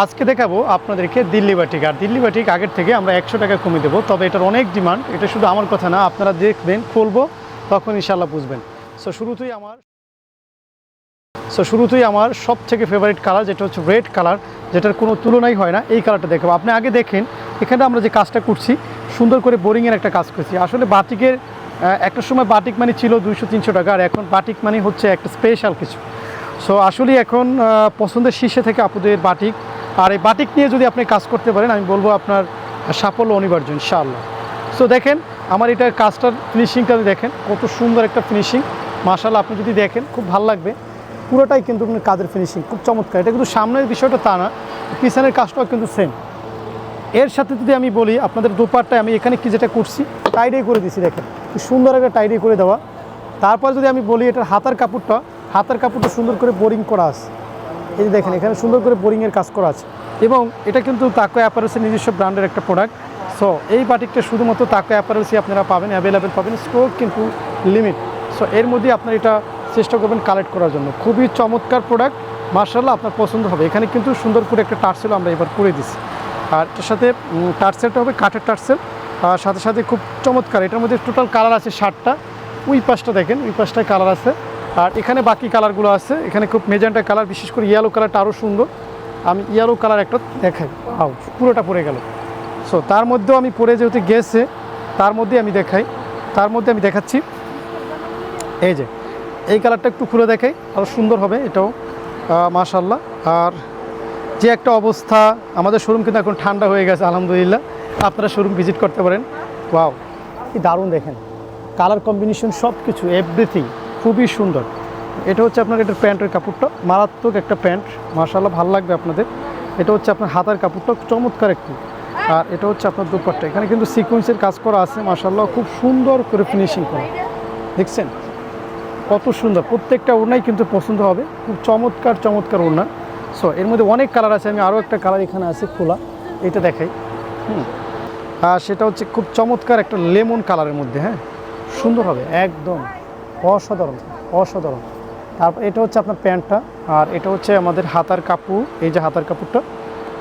আজকে দেখাবো আপনাদেরকে দিল্লি বাটিক। আর দিল্লি বাটিক আগের থেকে আমরা একশো টাকা কমিয়ে দেবো, তবে এটার অনেক ডিমান্ড, এটা শুধু আমার কথা না, আপনারা দেখবেন, খুলবো, তখন ইনশাল্লাহ বুঝবেন। সো শুরুতেই আমার সো শুরুতেই আমার সব থেকে ফেভারিট কালার যেটা হচ্ছে রেড কালার যেটার কোনো তুলনাই হয় না, এই কালারটা দেখাবো। আপনি আগে দেখেন, এখানে আমরা যে কাজটা করছি, সুন্দর করে বোরিংয়ের একটা কাজ করছি। আসলে বাটিকের একটা সময় বাটিক মানে ছিল দুইশো, তিনশো টাকা, আর এখন বাটিক মানে হচ্ছে একটা স্পেশাল কিছু। সো আসলে এখন পছন্দের শীর্ষে থেকে আপুদের বাটিক আর এই বাটিক নিয়ে যদি আপনি কাজ করতে পারেন, আমি বলব আপনার সাফল্য অনিবার্য, ইনশাআল্লাহ। সো দেখেন, আমার এটার কাজটার ফিনিশিংটা দেখেন, কত সুন্দর একটা ফিনিশিং মাশাল্লাহ আপনি যদি দেখেন, খুব ভালো লাগবে। পুরোটাই কিন্তু আপনার কাজের ফিনিশিং খুব চমৎকার। এটা কিন্তু সামনের বিষয়টা তা না, পিছনের কাজটাও কিন্তু সেম এর সাথে যদি আমি বলি, আপনাদের দুপারটায় আমি এখানে কি যেটা করছি টাইডে করে দিছি, দেখেন। সুন্দর একটা টাইডে করে দেওয়া। তারপর যদি আমি বলি, এটার হাতার কাপড়টা হাতার কাপড়টা সুন্দর করে বোরিং করা আছে। এই দেখেন, এখানে সুন্দর করে বোরিংয়ের কাজ করা আছে। এবং এটা কিন্তু তাকো অ্যাপারেলসের নিজস্ব ব্র্যান্ডের একটা প্রোডাক্ট সো এই বাটিকটা শুধুমাত্র তাকো অ্যাপারেলসই আপনারা পাবেন অ্যাভেলেবেল পাবেন। স্টোর কিন্তু লিমিট সো এর মধ্যে আপনার এটা চেষ্টা করবেন কালেক্ট করার জন্য। খুবই চমৎকার প্রোডাক্ট মার্শাল্লাহ আপনার পছন্দ হবে। এখানে কিন্তু সুন্দর করে একটা টার্সেল আমরা এবার করে দিছি। আর এটার সাথে টার্সেলটা হবে কাঠের টার্সেল আর সাথে সাথে খুব চমৎকার, এটার মধ্যে টোটাল কালার আছে ষাটটা। ওই পাশটা দেখেন, ওই পাশটায় কালার আছে। আর এখানে বাকি কালারগুলো আছে। এখানে খুব মেজেন্টা কালার, বিশেষ করে ইয়েলো কালারটা আরও সুন্দর। আমি ইয়েলো কালার একটা দেখাই। আও পুরোটা পড়ে গেল। সো তার মধ্যেও আমি পরে যেহেতু গেছে, তার মধ্যে আমি দেখাই। তার মধ্যে আমি দেখাচ্ছি। এই যে, এই কালারটা একটু খুলে দেখাই। আরও সুন্দর হবে এটাও। মাশাল্লাহ আর যে একটা অবস্থা, আমাদের শোরুম কিন্তু এখন ঠান্ডা হয়ে গেছে, আলহামদুলিল্লাহ। আপনারা শোরুম ভিজিট করতে পারেন। ওয়াও দারুণ দেখেন। কালার কম্বিনেশন সব কিছু এভরিথিং খুবই সুন্দর। এটা হচ্ছে আপনার এটার প্যান্টের কাপড়টা, মারাত্মক একটা প্যান্ট মাশাল্লাহ ভালো লাগবে আপনাদের। এটা হচ্ছে আপনার হাতার কাপড়টা, চমৎকার একটি। আর এটা হচ্ছে আপনার দুপাট্টা। এখানে কিন্তু সিকোয়েন্সের কাজ করা আছে মাশাল্লাহ খুব সুন্দর করে ফিনিশিং করা। দেখছেন? কত সুন্দর। প্রত্যেকটা ওড়নাই কিন্তু পছন্দ হবে। খুব চমৎকার চমৎকার ওড়না। সো এর মধ্যে অনেক কালার আছে। আমি আরও একটা কালার এখানে আছে খোলা। এটা দেখাই। হুম। আর সেটা হচ্ছে খুব চমৎকার একটা লেমন কালারের মধ্যে হ্যাঁ? সুন্দর হবে। একদম। অসাধারণ অসাধারণ। তারপর এটা হচ্ছে আপনার প্যান্টটা, আর এটা হচ্ছে আমাদের হাতার কাপড়, এই যে হাতার কাপড়টা,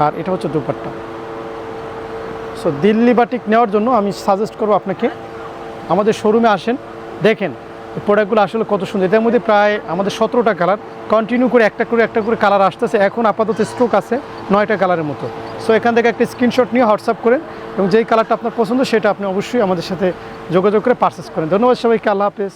আর এটা হচ্ছে দুপাট্টা। সো দিল্লি বাটিক নেওয়ার জন্য আমি সাজেস্ট করব আপনাকে, আমাদের শোরুমে আসেন, দেখেন প্রোডাক্টগুলো আসলে কত সুন্দর। এটার মধ্যে প্রায় আমাদের সতেরোটা কালার কন্টিনিউ করে একটা করে একটা করে কালার আসতেছে। এখন আপাতত স্ট্রোক আছে নয়টা কালারের মতো। সো এখান থেকে একটা স্ক্রিনশট নিয়ে হোয়াটসঅ্যাপ করেন, এবং যেই কালারটা আপনার পছন্দ সেটা আপনি অবশ্যই আমাদের সাথে যোগাযোগ করে পারচেস করেন। ধন্যবাদ সবাইকে, আল্লাহ হাফেজ।